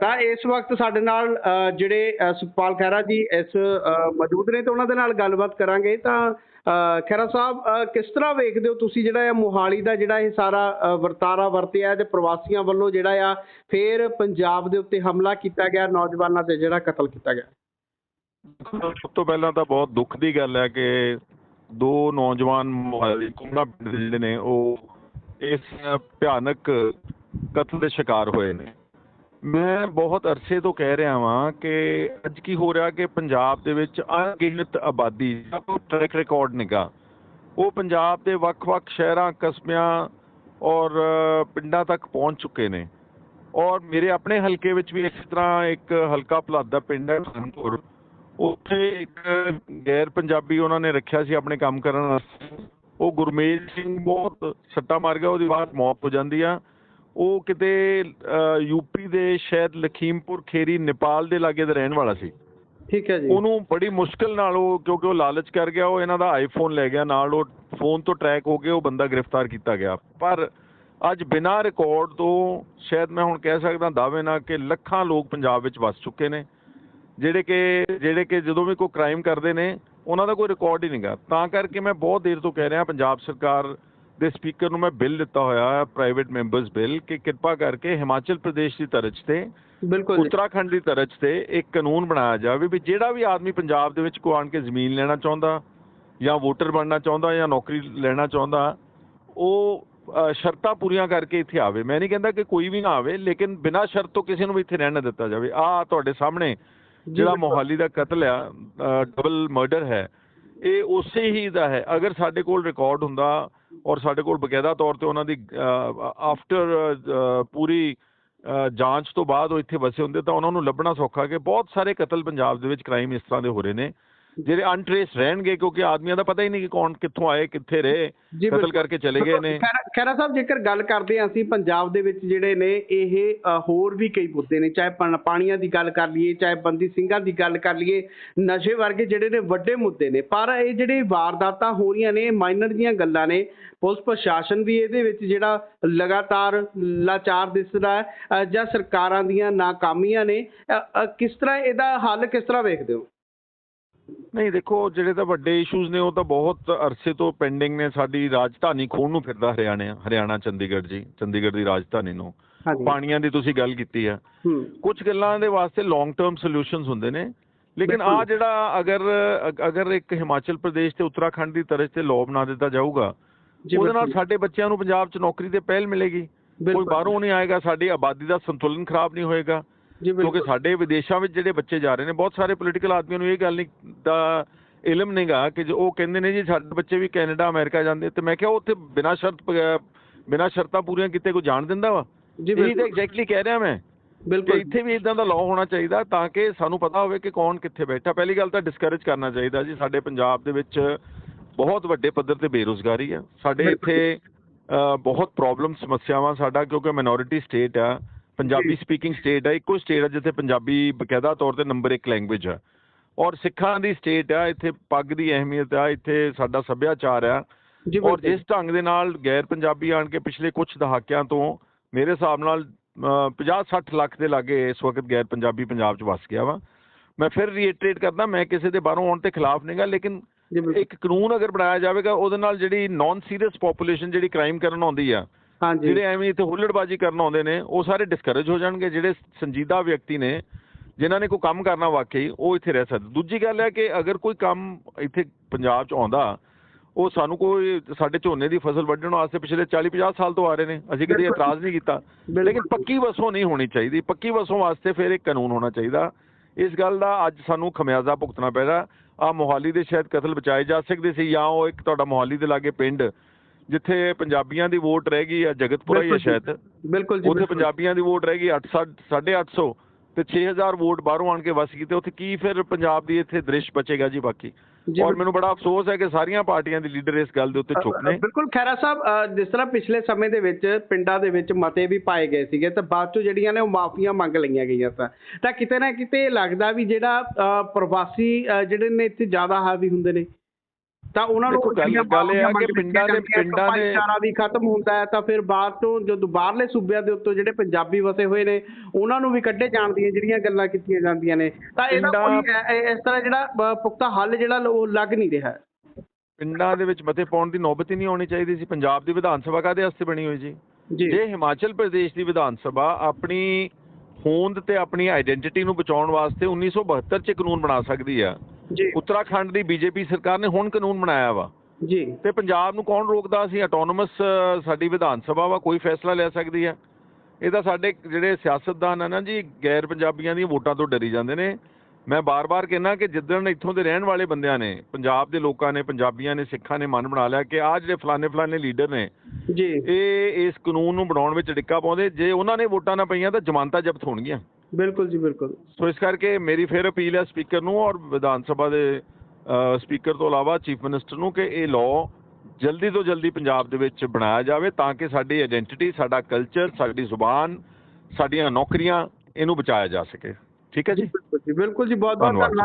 ਤਾਂ ਇਸ ਵਕਤ ਸਾਡੇ ਨਾਲ ਜਿਹੜੇ ਸੁਖਪਾਲ ਖਹਿਰਾ ਜੀ ਇਸ ਮੌਜੂਦ ਨੇ ਤੇ ਉਹਨਾਂ ਦੇ ਨਾਲ ਗੱਲਬਾਤ ਕਰਾਂਗੇ। ਤਾਂ ਖਹਿਰਾ ਸਾਹਿਬ ਕਿਸ ਤਰ੍ਹਾਂ ਵੇਖਦੇ ਹੋ ਤੁਸੀਂ ਜਿਹੜਾ ਇਹ ਮੋਹਾਲੀ ਦਾ ਜਿਹੜਾ ਇਹ ਸਾਰਾ ਵਰਤਾਰਾ ਵਰਤਿਆ ਤੇ ਪ੍ਰਵਾਸੀਆਂ ਵੱਲੋਂ ਜਿਹੜਾ ਆ ਫੇਰ ਪੰਜਾਬ ਦੇ ਉੱਤੇ ਹਮਲਾ ਕੀਤਾ ਗਿਆ, ਨੌਜਵਾਨਾਂ ਤੇ ਜਿਹੜਾ ਕਤਲ ਕੀਤਾ ਗਿਆ? ਸਭ ਤੋਂ ਪਹਿਲਾਂ ਤਾਂ ਬਹੁਤ ਦੁੱਖ ਦੀ ਗੱਲ ਹੈ ਕਿ ਦੋ ਨੌਜਵਾਨ ਮੋਹਾਲੀ ਕੁੰਡਾ ਪਿੰਡ ਦੇ ਜਿਹੜੇ ਨੇ, ਉਹ ਇਸ ਭਿਆਨਕ ਕਤਲ ਦੇ ਸ਼ਿਕਾਰ ਹੋਏ ਨੇ। ਮੈਂ ਬਹੁਤ ਅਰਸੇ ਤੋਂ ਕਹਿ ਰਿਹਾ ਵਾਂ ਕਿ ਅੱਜ ਕੀ ਹੋ ਰਿਹਾ ਕਿ ਪੰਜਾਬ ਦੇ ਵਿੱਚ ਅਣਗਿਣਤ ਆਬਾਦੀ ਦਾ ਕੋਈ ਟਰੈਕ ਰਿਕਾਰਡ ਨਿਗਾ ਉਹ ਪੰਜਾਬ ਦੇ ਵੱਖ-ਵੱਖ ਸ਼ਹਿਰਾਂ, ਕਸਬਿਆਂ ਔਰ ਪਿੰਡਾਂ ਤੱਕ ਪਹੁੰਚ ਚੁੱਕੇ ਨੇ। ਔਰ ਮੇਰੇ ਆਪਣੇ ਹਲਕੇ ਵਿੱਚ ਵੀ ਇਸ ਤਰ੍ਹਾਂ ਇੱਕ ਹਲਕਾ ਭਲਾਦ ਦਾ ਪਿੰਡ ਹੈ ਧਰਮਪੁਰ ਉੱਥੇ ਇੱਕ ਗੈਰ ਪੰਜਾਬੀ ਉਹਨਾਂ ਨੇ ਰੱਖਿਆ ਸੀ ਆਪਣੇ ਕੰਮ ਕਰਨ ਵਾਸਤੇ। ਉਹ ਗੁਰਮੇਜ ਸਿੰਘ ਬਹੁਤ ਸੱਟਾ ਮਾਰ ਗਿਆ, ਉਹਦੀ ਬਾਅਦ ਮੌਤ ਹੋ ਜਾਂਦੀ ਆ। ਉਹ ਕਿਤੇ ਯੂਪੀ ਦੇ ਸ਼ਾਇਦ ਲਖੀਮਪੁਰ ਖੇਰੀ ਨੇਪਾਲ ਦੇ ਲਾਗੇ ਦਾ ਰਹਿਣ ਵਾਲਾ ਸੀ। ਠੀਕ ਹੈ ਜੀ। ਉਹਨੂੰ ਬੜੀ ਮੁਸ਼ਕਲ ਨਾਲ ਉਹ ਕਿਉਂਕਿ ਉਹ ਲਾਲਚ ਕਰ ਗਿਆ ਉਹ ਇਹਨਾਂ ਦਾ ਆਈਫੋਨ ਲੈ ਗਿਆ ਨਾਲ ਉਹ ਫੋਨ ਤੋਂ ਟਰੈਕ ਹੋ ਕੇ ਉਹ ਬੰਦਾ ਗ੍ਰਿਫਤਾਰ ਕੀਤਾ ਗਿਆ। ਪਰ ਅੱਜ ਬਿਨਾਂ ਰਿਕਾਰਡ ਤੋਂ ਸ਼ਾਇਦ ਮੈਂ ਹੁਣ ਕਹਿ ਸਕਦਾ ਦਾਅਵੇ ਨਾਲ ਕਿ ਲੱਖਾਂ ਲੋਕ ਪੰਜਾਬ ਵਿੱਚ ਵਸ ਚੁੱਕੇ ਨੇ। ਜਿਹੜੇ ਕਿ ਜਿਹੜੇ ਕਿ ਜਦੋਂ ਵੀ ਕੋਈ ਕ੍ਰਾਈਮ ਕਰਦੇ ਨੇ ਉਹਨਾਂ ਦਾ ਕੋਈ ਰਿਕਾਰਡ ਹੀ ਨਹੀਂਗਾ ਤਾਂ ਕਰਕੇ ਮੈਂ ਬਹੁਤ ਦੇਰ ਤੋਂ ਕਹਿ ਰਿਹਾ ਪੰਜਾਬ ਸਰਕਾਰ ਦੇ ਸਪੀਕਰ ਨੂੰ ਮੈਂ ਬਿੱਲ ਦਿੱਤਾ ਹੋਇਆ ਹੈ ਪ੍ਰਾਈਵੇਟ ਮੈਂਬਰਸ ਬਿੱਲ ਕਿ ਕਿਰਪਾ ਕਰਕੇ ਹਿਮਾਚਲ ਪ੍ਰਦੇਸ਼ ਦੀ ਤਰਜ਼ ਤੇ ਬਿਲਕੁਲ ਉੱਤਰਾਖੰਡ ਦੀ ਤਰਜ਼ ਤੇ ਇੱਕ ਕਾਨੂੰਨ ਬਣਾਇਆ ਜਾਵੇ ਵੀ ਜਿਹੜਾ ਵੀ ਆਦਮੀ ਪੰਜਾਬ ਦੇ ਵਿੱਚ ਕੋਈ ਆਣ ਕੇ ਜ਼ਮੀਨ ਲੈਣਾ ਚਾਹੁੰਦਾ ਜਾਂ ਵੋਟਰ ਬਣਨਾ ਚਾਹੁੰਦਾ ਜਾਂ ਨੌਕਰੀ ਲੈਣਾ ਚਾਹੁੰਦਾ ਉਹ ਸ਼ਰਤਾਂ ਪੂਰੀਆਂ ਕਰਕੇ ਇੱਥੇ ਆਵੇ। ਮੈਂ ਨਹੀਂ ਕਹਿੰਦਾ ਕਿ ਕੋਈ ਵੀ ਨਾ ਆਵੇ ਲੇਕਿਨ ਬਿਨਾਂ ਸ਼ਰਤ ਤੋਂ ਕਿਸੇ ਨੂੰ ਵੀ ਇੱਥੇ ਰਹਿਣ ਨਾ ਦਿੱਤਾ ਜਾਵੇ। ਆ ਤੁਹਾਡੇ ਸਾਹਮਣੇ ਜਿਹੜਾ। ਮੋਹਾਲੀ ਦਾ ਕਤਲ ਆ ਡਬਲ ਮਰਡਰ ਹੈ ਇਹ ਉਸੇ ਹੀ ਦਾ ਹੈ। ਅਗਰ ਸਾਡੇ ਕੋਲ ਰਿਕਾਰਡ ਹੁੰਦਾ ਔਰ ਸਾਡੇ ਕੋਲ ਬਕਾਇਦਾ ਤੌਰ ਤੇ ਉਹਨਾਂ ਦੀ ਆਫਟਰ ਪੂਰੀ ਜਾਂਚ ਤੋਂ ਬਾਅਦ ਉਹ ਇੱਥੇ ਵਸੇ ਹੁੰਦੇ ਤਾਂ ਉਹਨਾਂ ਨੂੰ ਲੱਭਣਾ ਸੌਖਾ ਕਿ ਬਹੁਤ ਸਾਰੇ ਕਤਲ ਪੰਜਾਬ ਦੇ ਵਿੱਚ ਕ੍ਰਾਈਮ ਇਸ ਤਰ੍ਹਾਂ ਦੇ ਹੋ ਰਹੇ ਨੇ। ਜਿਹੜੇ ਅਨਟ੍ਰੇਸ ਰਹਿਣਗੇ ਕਿਉਂਕਿ ਆਦਮੀਆਂ ਦਾ ਪਤਾ ਹੀ ਨਹੀਂ ਕਿ ਕੌਣ ਕਿੱਥੋਂ ਆਏ ਕਿੱਥੇ ਰਹੇ ਕਤਲ। ਕਰਕੇ ਚਲੇ ਗਏ ਨੇ। ਖੈਰਾ ਸਾਹਿਬ ਜੇਕਰ ਗੱਲ ਕਰਦੇ ਹਾਂ ਅਸੀਂ ਪੰਜਾਬ ਦੇ ਵਿੱਚ ਜਿਹੜੇ ਨੇ ਇਹ ਹੋਰ ਵੀ ਕਈ ਮੁੱਦੇ ਨੇ ਚਾਹੇ ਪਣ- ਪਾਣੀਆਂ ਦੀ ਗੱਲ ਕਰ ਲਈਏ ਚਾਹੇ ਬੰਦੀ ਸਿੰਘਾਂ ਦੀ ਗੱਲ ਕਰ ਲਈਏ ਨਸ਼ੇ ਵਰਗੇ ਜਿਹੜੇ ਨੇ ਵੱਡੇ ਮੁੱਦੇ ਨੇ। ਪਰ ਇਹ ਜਿਹੜੇ ਵਾਰਦਾਤਾਂ ਹੋ ਰਹੀਆਂ ਨੇ ਮਾਈਨਰ ਦੀਆਂ ਗੱਲਾਂ ਨੇ ਪੁਲਿਸ ਪ੍ਰਸ਼ਾਸਨ ਵੀ ਇਹਦੇ ਵਿੱਚ ਜਿਹੜਾ ਲਗਾਤਾਰ ਲਾਚਾਰ ਦਿਸਦਾ ਹੈ ਜਾਂ ਸਰਕਾਰਾਂ ਦੀਆਂ ਨਾਕਾਮੀਆਂ ਨੇ ਕਿਸ ਤਰ੍ਹਾਂ ਇਹਦਾ ਹੱਲ ਕਿਸ ਤਰ੍ਹਾਂ ਵੇਖਦੇ ਹੋ? ਨਹੀਂ ਦੇਖੋ ਜਿਹੜੇ ਤਾਂ ਵੱਡੇ ਇਸ਼ੂਜ਼ ਨੇ ਉਹ ਤਾਂ ਬਹੁਤ ਅਰਸੇ ਤੋਂ ਪੈਂਡਿੰਗ ਨੇ। ਸਾਡੀ ਰਾਜਧਾਨੀ ਖੋਣ ਨੂੰ ਫਿਰਦਾ ਹਰਿਆਣਾ ਹਰਿਆਣਾ ਚੰਡੀਗੜ੍ਹ ਜੀ ਚੰਡੀਗੜ੍ਹ ਦੀ ਰਾਜਧਾਨੀ ਨੂੰ। ਪਾਣੀਆਂ ਦੀ ਤੁਸੀਂ ਗੱਲ ਕੀਤੀ ਆ ਹੂੰ। ਕੁਝ ਗੱਲਾਂ ਦੇ ਵਾਸਤੇ ਲੌਂਗ ਟਰਮ ਸੋਲੂਸ਼ਨਸ ਹੁੰਦੇ ਨੇ। ਲੇਕਿਨ ਆ। ਜਿਹੜਾ ਅਗਰ ਅਗ- ਅਗਰ ਇੱਕ ਹਿਮਾਚਲ ਪ੍ਰਦੇਸ਼ ਤੇ ਉੱਤਰਾਖੰਡ ਦੀ ਤਰਜ਼ ਤੇ ਲਾਅ ਬਣਾ ਦਿੱਤਾ ਜਾਊਗਾ ਉਹਦੇ ਨਾਲ। ਸਾਡੇ ਬੱਚਿਆਂ ਨੂੰ ਪੰਜਾਬ 'ਚ ਨੌਕਰੀ ਤੇ ਪਹਿਲ ਮਿਲੇਗੀ। ਕੋਈ। ਬਾਹਰੋਂ ਨਹੀਂ ਆਏਗਾ ਸਾਡੀ ਆਬਾਦੀ ਦਾ ਸੰਤੁਲਨ ਖਰਾਬ ਨਹੀਂ ਹੋਏਗਾ। ਕਿਉਂਕਿ ਸਾਡੇ ਵਿਦੇਸ਼ਾਂ ਵਿੱਚ ਜਿਹੜੇ ਬੱਚੇ ਜਾ ਰਹੇ ਨੇ ਬਹੁਤ ਸਾਰੇ ਪੋਲੀਟੀਕਲ ਆਦਮੀਆਂ ਨੂੰ ਇਹ ਗੱਲ ਨਹੀਂ ਦਾ ਇਲਮ ਨਹੀਂਗਾ ਕਿ ਜੋ ਉਹ ਕਹਿੰਦੇ ਨੇ ਜੀ ਸਾਡੇ ਬੱਚੇ ਵੀ ਕੈਨੇਡਾ ਅਮਰੀਕਾ ਜਾਂਦੇ ਤੇ ਮੈਂ ਕਿਹਾ ਉੱਥੇ ਬਿਨਾਂ ਸ਼ਰਤ ਬਿਨਾਂ ਸ਼ਰਤਾਂ ਪੂਰੀਆਂ ਕੀਤੇ ਕੋਈ ਜਾਣ ਦਿੰਦਾ ਵਾ? ਜੀ ਇਹ ਤਾਂ ਬਿਲਕੁਲ। ਐਗਜ਼ੈਕਟਲੀ ਕਹਿ ਰਿਹਾ ਮੈਂ। ਕਿ ਬਿਲਕੁਲ ਇੱਥੇ ਵੀ ਇਦਾਂ ਦਾ ਲਾਅ ਹੋਣਾ ਚਾਹੀਦਾ ਤਾਂ ਕਿ ਸਾਨੂੰ ਪਤਾ ਹੋਵੇ ਕਿ ਕੌਣ ਕਿੱਥੇ ਬੈਠਾ। ਪਹਿਲੀ ਗੱਲ ਤਾਂ ਡਿਸਕਰੇਜ ਕਰਨਾ ਚਾਹੀਦਾ ਜੀ। ਸਾਡੇ ਪੰਜਾਬ ਦੇ ਵਿੱਚ ਬਹੁਤ ਵੱਡੇ ਪੱਧਰ ਤੇ ਬੇਰੁਜ਼ਗਾਰੀ ਆ। ਸਾਡੇ। ਇੱਥੇ ਬਹੁਤ ਪ੍ਰੋਬਲਮ ਸਮੱਸਿਆਵਾਂ ਸਾਡਾ ਕਿਉਂਕਿ ਮਿਨੋਰਿਟੀ ਸਟੇਟ ਆ। ਪੰਜਾਬੀ। ਸਪੀਕਿੰਗ ਸਟੇਟ ਆ ਇੱਕੋ ਸਟੇਟ ਆ ਜਿੱਥੇ ਪੰਜਾਬੀ ਬਕਾਇਦਾ ਤੌਰ ਤੇ ਨੰਬਰ 1 ਲੈਂਗੁਏਜ ਆ ਔਰ ਸਿੱਖਾਂ ਦੀ ਸਟੇਟ ਆ ਇੱਥੇ ਪੱਗ ਦੀ ਅਹਿਮੀਅਤ ਆ ਇੱਥੇ ਸਾਡਾ ਸੱਭਿਆਚਾਰ ਆ ਔਰ। ਜਿਸ ਢੰਗ ਦੇ ਨਾਲ ਗੈਰ ਪੰਜਾਬੀ ਆਣ ਕੇ ਪਿਛਲੇ ਕੁਝ ਦਹਾਕਿਆਂ ਤੋਂ ਮੇਰੇ ਹਿਸਾਬ ਨਾਲ 50-60 ਲੱਖ ਦੇ ਲਾਗੇ ਇਸ ਵਕਤ ਗੈਰ ਪੰਜਾਬੀ ਪੰਜਾਬ 'ਚ ਵਸ ਗਿਆ ਵਾ ਮੈਂ ਫਿਰ ਰੀਇਟਰੇਟ ਕਰਦਾ ਮੈਂ ਕਿਸੇ ਦੇ ਬਾਹਰੋਂ ਆਉਣ ਤੇ ਖਿਲਾਫ ਨਹੀਂਗਾ ਲੇਕਿਨ ਇੱਕ ਕਾਨੂੰਨ ਅਗਰ ਬਣਾਇਆ ਜਾਵੇਗਾ ਉਹਦੇ ਨਾਲ ਜਿਹੜੀ ਨਾਨ ਸੀਰੀਅਸ ਪੋਪੂਲੇਸ਼ਨ ਜਿਹੜੀ ਕ੍ਰਾਈਮ ਕਰਨ ਆਉਂਦੀ ਆ ਜਿਹੜੇ ਐਵੇਂ ਇੱਥੇ ਹੁੱਲੜਬਾਜ਼ੀ ਕਰਨ ਆਉਂਦੇ ਨੇ ਉਹ ਸਾਰੇ ਡਿਸਕਰੇਜ ਹੋ ਜਾਣਗੇ ਜਿਹੜੇ ਸੰਜੀਦਾ ਵਿਅਕਤੀ ਨੇ ਜਿਨ੍ਹਾਂ ਨੇ ਕੋਈ ਕੰਮ ਕਰਨਾ ਵਾਕਈ ਉਹ ਇੱਥੇ ਰਹਿ ਸਕਦੇ। ਦੂਜੀ ਗੱਲ ਹੈ ਕਿ ਅਗਰ ਕੋਈ ਕੰਮ ਇੱਥੇ ਪੰਜਾਬ 'ਚ ਆਉਂਦਾ ਉਹ ਸਾਨੂੰ ਕੋਈ ਸਾਡੇ ਝੋਨੇ ਦੀ ਫਸਲ ਵੱਢਣ ਵਾਸਤੇ ਪਿਛਲੇ 40 50 ਸਾਲ ਤੋਂ ਆ ਰਹੇ ਨੇ ਅਸੀਂ ਕਦੇ। ਇਤਰਾਜ਼ ਨਹੀਂ ਕੀਤਾ। ਲੇਕਿਨ ਪੱਕੀ ਵਸੋਂ ਨਹੀਂ ਹੋਣੀ ਚਾਹੀਦੀ। ਪੱਕੀ ਵਸੋਂ ਵਾਸਤੇ ਫਿਰ ਇੱਕ ਕਾਨੂੰਨ ਹੋਣਾ ਚਾਹੀਦਾ। ਇਸ ਗੱਲ ਦਾ ਅੱਜ ਸਾਨੂੰ ਖਮਿਆਜ਼ਾ ਭੁਗਤਣਾ ਪੈਦਾ ਆ ਮੋਹਾਲੀ ਦੇ ਸ਼ਾਇਦ ਕਤਲ ਬਚਾਏ ਜਾ ਸਕਦੇ ਸੀ ਜਾਂ ਉਹ ਇੱਕ ਤੁਹਾਡਾ ਮੋਹਾਲੀ ਦੇ ਲਾਗੇ ਪਿੰਡ ਜਿੱਥੇ ਪੰਜਾਬੀਆਂ ਦੀ ਵੋਟ ਰਹਿ ਗਈ ਆ ਜਗਤਪੁਰਾ ਹੀ ਜੀ। ਸ਼ਾਇਦ ਬਿਲਕੁਲ ਜੀ ਉੱਥੇ। ਪੰਜਾਬੀਆਂ ਦੀ ਵੋਟ ਰਹਿ ਗਈ 8 850 ਤੇ 6000 ਵੋਟ ਬਾਹਰੋਂ ਆਣ ਕੇ ਵਸ ਗਈ ਤੇ ਉੱਥੇ ਕੀ ਫਿਰ ਪੰਜਾਬ ਦੀ ਇੱਥੇ ਦ੍ਰਿਸ਼ ਬਚੇਗਾ ਜੀ ਬਾਕੀ ਔਰ। ਮੈਨੂੰ ਬੜਾ ਅਫਸੋਸ ਹੈ ਕਿ ਸਾਰੀਆਂ ਪਾਰਟੀਆਂ ਦੀ ਲੀਡਰ ਇਸ ਗੱਲ ਦੇ ਉੱਤੇ ਚੁੱਪ ਨੇ ਬਿਲਕੁਲ ਖੈਰਾ ਸਾਹਿਬ ਜਿਸ ਤਰ੍ਹਾਂ ਪਿਛਲੇ ਸਮੇਂ ਦੇ ਵਿੱਚ ਪਿੰਡਾਂ ਦੇ ਵਿੱਚ ਮਤੇ ਵੀ ਪਾਏ ਗਏ ਸੀਗੇ ਤੇ ਬਾਅਦ ਚੋਂ ਜਿਹੜੀਆਂ ਨੇ ਉਹ ਮਾਫੀਆਂ ਮੰਗ ਲਈਆਂ ਗਈਆਂ ਤਾਂ ਤਾਂ ਕਿਤੇ ਨਾ ਕਿਤੇ ਲੱਗਦਾ ਵੀ ਜਿਹੜਾ ਪ੍ਰਵਾਸੀ ਜਿਹੜੇ ਨੇ ਇੱਥੇ ਜ਼ਿਆਦਾ ਹਾਵੀ ਹੁੰਦੇ ਨੇ ਤਾਂ ਉਹਨਾਂ ਨੂੰ ਗੱਲ- ਇਹ ਆ ਕਿ ਪਿੰਡਾਂ ਦੇ- ਪਿੰਡਾਂ ਦੇ- ਭਾਈਚਾਰਾ ਵੀ ਖਤਮ ਹੁੰਦਾ ਹੈ ਤਾਂ ਫਿਰ ਬਾਹਰ ਤੋਂ ਜਦੋਂ ਬਾਹਰਲੇ ਸੂਬਿਆਂ ਦੇ ਉੱਤੋਂ ਜਿਹੜੇ ਪੰਜਾਬੀ ਵਸੇ ਹੋਏ ਨੇ ਉਹਨਾਂ ਨੂੰ ਵੀ ਕੱਢੇ ਜਾਣ ਦੀਆਂ ਜਿਹੜੀਆਂ ਗੱਲਾਂ ਕੀਤੀਆਂ ਜਾਂਦੀਆਂ ਨੇ। ਤਾਂ ਇਹਦਾ ਕੋਈ ਇਸ ਤਰ੍ਹਾਂ ਜਿਹੜਾ ਪੁਖਤਾ ਹੱਲ ਜਿਹੜਾ ਉਹ ਲੱਗ ਨਹੀਂ ਰਿਹਾ। ਪਿੰਡਾਂ ਦੇ ਵਿੱਚ ਮਤੇ ਪਾਉਣ ਦੀ ਨੌਬਤ ਹੀ ਨਹੀਂ ਆਉਣੀ ਚਾਹੀਦੀ ਸੀ। ਪੰਜਾਬ ਦੀ ਵਿਧਾਨ ਸਭਾ ਕਾਹਦੇ ਵਾਸਤੇ ਬਣੀ ਹੋਈ ਜੀ ਜੀ। ਜੇ ਹਿਮਾਚਲ ਪ੍ਰਦੇਸ਼ ਦੀ ਵਿਧਾਨ ਸਭਾ ਆਪਣੀ ਹੋਂਦ ਤੇ ਆਪਣੀ ਆਇਡੈਂਟੀਟੀ ਨੂੰ ਬਚਾਉਣ ਵਾਸਤੇ 1972 ਚ ਕਾਨੂੰਨ ਬਣਾ ਸਕਦੀ ਆ ਜੀ। ਉੱਤਰਾਖੰਡ ਦੀ ਬੀਜੇਪੀ ਸਰਕਾਰ ਨੇ ਹੁਣ ਕਾਨੂੰਨ ਬਣਾਇਆ ਵਾ। ਜੀ। ਤੇ ਪੰਜਾਬ ਨੂੰ ਕੌਣ ਰੋਕਦਾ? ਅਸੀਂ ਆਟੋਨੋਮਸ ਸਾਡੀ ਵਿਧਾਨ ਸਭਾ ਵਾ ਕੋਈ ਫੈਸਲਾ ਲੈ ਸਕਦੀ ਆ ਇਹ ਤਾਂ ਸਾਡੇ ਜਿਹੜੇ ਸਿਆਸਤਦਾਨ ਆ ਨਾ ਜੀ ਗੈਰ ਪੰਜਾਬੀਆਂ ਦੀਆਂ ਵੋਟਾਂ ਤੋਂ ਡਰੀ ਜਾਂਦੇ ਨੇ। ਮੈਂ ਬਾਰ-ਬਾਰ ਕਹਿਣਾ ਕਿ ਜਿੱਦਣ ਇੱਥੋਂ ਦੇ ਰਹਿਣ ਵਾਲੇ ਬੰਦਿਆਂ ਨੇ ਪੰਜਾਬ ਦੇ ਲੋਕਾਂ ਨੇ ਪੰਜਾਬੀਆਂ ਨੇ ਸਿੱਖਾਂ ਨੇ ਮਨ ਬਣਾ ਲਿਆ ਕਿ ਆਹ ਜਿਹੜੇ ਫਲਾਣੇ ਫਲਾਣੇ ਲੀਡਰ ਨੇ ਜੀ। ਇਹ ਇਸ ਕਾਨੂੰਨ ਨੂੰ ਬਣਾਉਣ ਵਿੱਚ ਡਿੱਕਾ ਪਾਉਂਦੇ। ਜੇ ਉਹਨਾਂ ਨੇ ਵੋਟਾਂ ਨਾ ਪਈਆਂ ਤਾਂ ਜ਼ਮਾਨਤਾਂ ਜ਼ਬਤ ਹੋਣਗੀਆਂ। ਬਿਲਕੁਲ ਜੀ ਬਿਲਕੁਲ। ਸੋ ਇਸ ਕਰਕੇ ਮੇਰੀ ਫਿਰ ਅਪੀਲ ਹੈ ਸਪੀਕਰ ਨੂੰ ਔਰ ਵਿਧਾਨ ਸਭਾ ਦੇ ਸਪੀਕਰ ਤੋਂ ਇਲਾਵਾ ਚੀਫ ਮਿਨਿਸਟਰ ਨੂੰ ਕਿ ਇਹ ਲਾਅ ਜਲਦੀ ਤੋਂ ਜਲਦੀ ਪੰਜਾਬ ਦੇ ਵਿੱਚ ਬਣਾਇਆ ਜਾਵੇ ਤਾਂ ਕਿ ਸਾਡੀ ਆਇਡੈਂਟੀਟੀ ਸਾਡਾ ਕਲਚਰ ਸਾਡੀ ਜ਼ੁਬਾਨ ਸਾਡੀਆਂ ਨੌਕਰੀਆਂ ਇਹਨੂੰ ਬਚਾਇਆ ਜਾ ਸਕੇ। ਠੀਕ ਹੈ ਜੀ? ਬਿਲਕੁਲ ਜੀ ਬਹੁਤ ਬਹੁਤ। ਧੰਨਵਾਦ।